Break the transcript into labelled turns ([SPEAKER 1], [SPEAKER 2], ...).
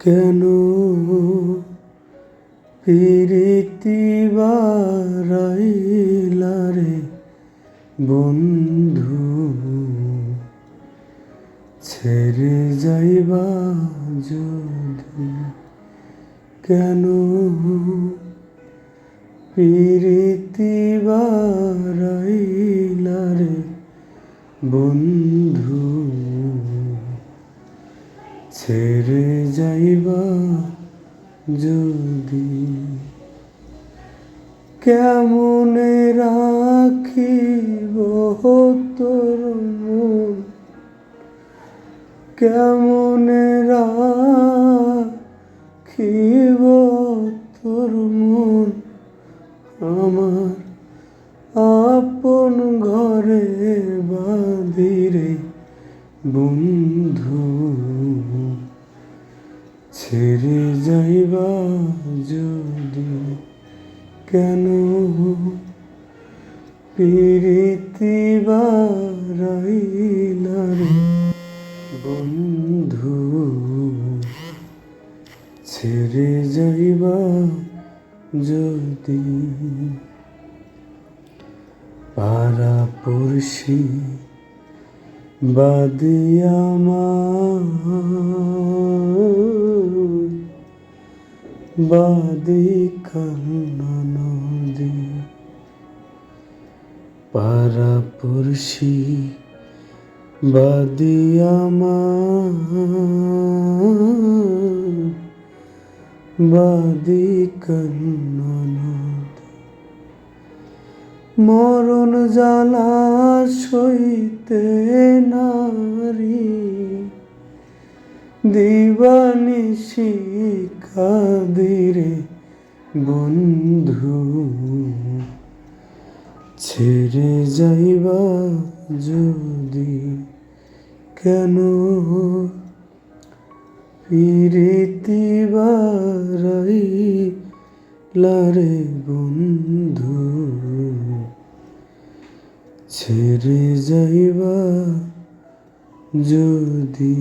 [SPEAKER 1] কেন? প্রীতি বারাইলারে বন্ধু ছেড়ে যাইবা যদি কেন? প্রীতি বারাইলারে বন্ধু। ছেড়ে যাইবা যদি। কেমনে রাখিব তোর মন? কেমনে রাখিব তোর মন? আমার আপন ঘরে বাঁধিরে বন্ধু। ছেড়ে যাইবা যদি কেন? প্রীতি বন্ধু ছেড়ে যাইবা যদি পাড়া পড়শি বাদে আমার বাদে নদী পাড়া পড়শি বাদে নদী। মরণ জ্বালা সইতে নারী, দিবানি শিখাদিরে বন্ধু। ছেড়ে যাইবা যদি কেন? প্রীতি বারাই লারে বন্ধু। ছেড়ে যাইবা যদি